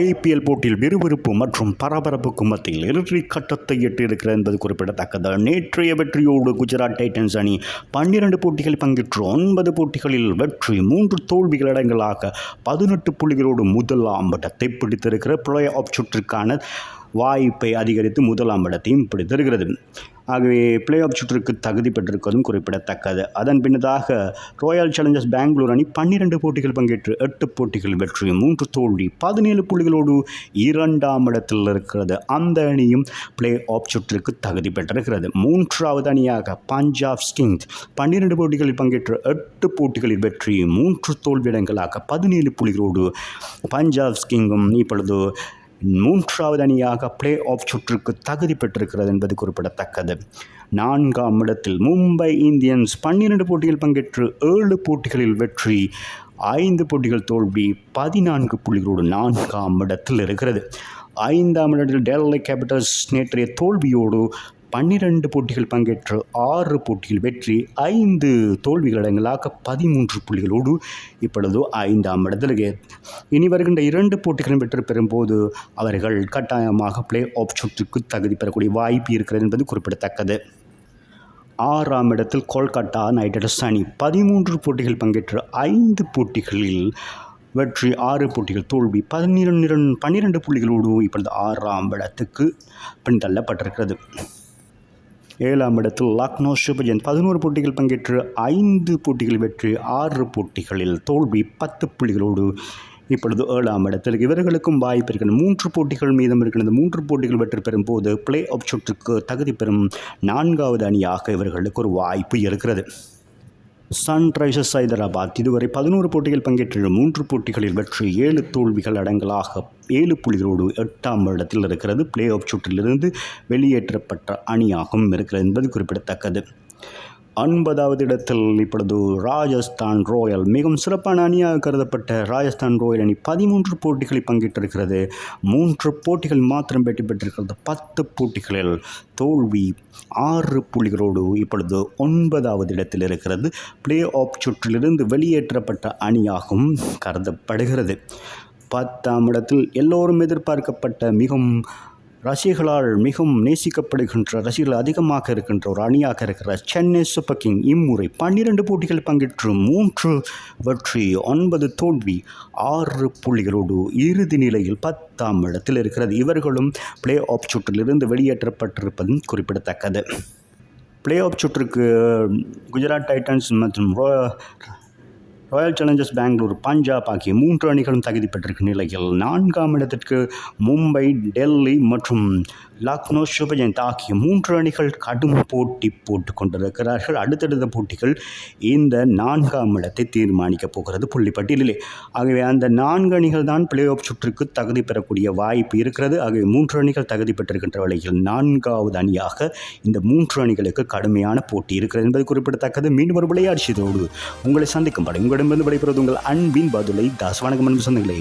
IPL போட்டியில் விறுவிறுப்பு மற்றும் பரபரப்புக்கு மத்தியில் இறுதி கட்டத்தை எட்டியிருக்கிறது என்பது குறிப்பிடத்தக்கது. நேற்றைய வெற்றியோடு குஜராத் டைட்டன்ஸ் அணி பன்னிரண்டு போட்டிகள் பங்கேற்று ஒன்பது போட்டிகளில் வெற்றி மூன்று தோல்விகள் அடங்கலாக பதினெட்டு புள்ளிகளோடு முதலாம் இடத்தை பிடித்திருக்கிற பிளே ஆஃப் சுற்றுக்கான வாய்ப்பை அதிகரித்து முதலாம் இடத்தையும் பிடித்திருக்கிறது ஆகவே பிளே ஆஃப் சுற்றுக்கு தகுதி பெற்றிருப்பதும் குறிப்பிடத்தக்கது. அதன் பின்னதாக ராயல் சேலஞ்சர்ஸ் பெங்களூர் அணி பன்னிரண்டு போட்டிகள் பங்கேற்று எட்டு போட்டிகள் வெற்றி மூன்று தோல்வி பதினேழு புள்ளிகளோடு இரண்டாம் இடத்தில் இருக்கிறது. அந்த அணியும் பிளே ஆஃப் சுற்றுக்கு தகுதி பெற்றிருக்கிறது. மூன்றாவது அணியாக பஞ்சாப் கிங்ஸ் பன்னிரண்டு போட்டிகளில் பங்கேற்று எட்டு போட்டிகளில் வெற்றி மூன்று தோல்வியிடங்களாக பதினேழு புள்ளிகளோடு பஞ்சாப் கிங்கும் இப்பொழுது மூன்றாவது அணியாக பிளே ஆஃப் சுற்றுக்கு தகுதி பெற்றிருக்கிறது என்பது குறிப்பிடத்தக்கது. நான்காம் இடத்தில் மும்பை இந்தியன்ஸ் பன்னிரண்டு போட்டிகள் பங்கேற்று ஏழு போட்டிகளில் வெற்றி ஐந்து போட்டிகள் தோல்வி பதினான்கு புள்ளிகளோடு நான்காம் இடத்தில் இருக்கிறது. ஐந்தாம் இடத்தில் டெல்லி கேபிட்டல்ஸ் நேற்றைய தோல்வியோடு பன்னிரண்டு போட்டிகள் பங்கேற்று ஆறு போட்டியில் வெற்றி ஐந்து தோல்விகள் அடங்கலாக பதிமூன்று புள்ளிகளோடு இப்பொழுது ஐந்தாம் இடத்தில் இனி வருகின்ற இரண்டு போட்டிகளும் வெற்றி பெறும்போது அவர்கள் கட்டாயமாக பிளே ஆஃப் சுற்றுக்கு தகுதி பெறக்கூடிய வாய்ப்பு இருக்கிறது என்பது குறிப்பிடத்தக்கது. ஆறாம் இடத்தில் கொல்கத்தா நைட் ரைடர்ஸ் அணி பதிமூன்று போட்டிகள் பங்கேற்று ஐந்து போட்டிகளில் வெற்றி ஆறு போட்டிகள் தோல்வி பதினிரண்டு பன்னிரண்டு புள்ளிகளோடு இப்பொழுது ஆறாம் இடத்துக்கு பின்தள்ளப்பட்டிருக்கிறது ஏழாம் இடத்தில் லக்னோ சூப்பர் பதினோரு போட்டிகள் பங்கேற்று ஐந்து போட்டிகள் வெற்றி ஆறு போட்டிகளில் தோல்வி பத்து புள்ளிகளோடு இப்பொழுது ஏழாம் இடத்தில். இவர்களுக்கும் வாய்ப்பு இருக்கிறது. மூன்று போட்டிகள் மீதம் இருக்கிறது. மூன்று போட்டிகள் வெற்றி பெறும் போது பிளே ஆஃப் சுற்றுக்கு தகுதி பெறும் நான்காவது அணியாக இவர்களுக்கு ஒரு வாய்ப்பு இருக்கிறது. சன்ரைசர்ஸ் ஹைதராபாத் இதுவரை பதினோரு போட்டிகள் பங்கேற்றுள்ள மூன்று போட்டிகளில் வெற்றி ஏழு தோல்விகள் அடங்கலாக ஏழு புள்ளிகளோடு எட்டாம் இடத்தில் இருக்கிறது. பிளே ஆஃப் சுற்றிலிருந்து வெளியேற்றப்பட்ட அணியாகவும் இருக்கிறது என்பது குறிப்பிடத்தக்கது. ஒன்பதாவது இடத்தில் இப்பொழுது ராஜஸ்தான் ராயல். மிகவும் சிறப்பான அணியாக கருதப்பட்ட ராஜஸ்தான் ராயல் அணி பதிமூன்று போட்டிகளில் பங்கேற்றிருக்கிறது. மூன்று போட்டிகள் மாத்திரம் வெற்றி பெற்றிருக்கிறது. பத்து போட்டிகளில் தோல்வி ஆறு புள்ளிகளோடு இப்பொழுது ஒன்பதாவது இடத்தில் இருக்கிறது. பிளே ஆஃப் சுற்றிலிருந்து வெளியேற்றப்பட்ட அணியாகவும் கருதப்படுகிறது. பத்தாம் இடத்தில் எல்லோரும் எதிர்பார்க்கப்பட்ட மிகவும் ரசிகர்களால் மிகவும் நேசிக்கப்படுகின்ற ரசிகர்கள் அதிகமாக இருக்கின்ற ஒரு அணியாக இருக்கிற சென்னை சூப்பர் கிங் இம்முறை பன்னிரண்டு போட்டிகள் பங்கேற்று மூன்று வெற்றி ஒன்பது தோல்வி ஆறு புள்ளிகளோடு இறுதி நிலையில் பத்தாம் இடத்தில் இருக்கிறது. இவர்களும் பிளே ஆஃப் சுற்றிலிருந்து வெளியேற்றப்பட்டிருப்பதும் குறிப்பிடத்தக்கது. பிளே ஆஃப் சுற்றுக்கு குஜராத் டைட்டன்ஸ் மற்றும் ரோ ராயல் சேலஞ்சர்ஸ் பெங்களூர் பஞ்சாப் ஆகிய மூன்று அணிகளும் தகுதி பெற்றிருக்கும் நிலையில் நான்காம் இடத்திற்கு மும்பை டெல்லி மற்றும் லக்னோ சூப்பர் ஆகிய மூன்று அணிகள் கடும் போட்டி போட்டு கொண்டிருக்கிறார்கள் அடுத்தடுத்த போட்டிகள் இந்த நான்காம் இடத்தை தீர்மானிக்கப் போகிறது புள்ளிப்பட்டியலிலே. ஆகவே அந்த நான்கு அணிகள் தான் பிளே ஆஃப் சுற்றுக்கு தகுதி பெறக்கூடிய வாய்ப்பு இருக்கிறது. ஆகவே மூன்று அணிகள் தகுதி பெற்றிருக்கின்ற வேளையில் நான்காவது அணியாக இந்த மூன்று அணிகளுக்கு கடுமையான போட்டி இருக்கிறது என்பது குறிப்பிடத்தக்கது. மீண்டும் ஒரு விளையாட்சியதோடு உங்களை சந்திக்கும் படம் உங்களிடமிருந்து விடைபெறுவது உங்கள் அன்பின் பதிலை தாஸ் வணக்கம் அன்பு சொந்தங்களே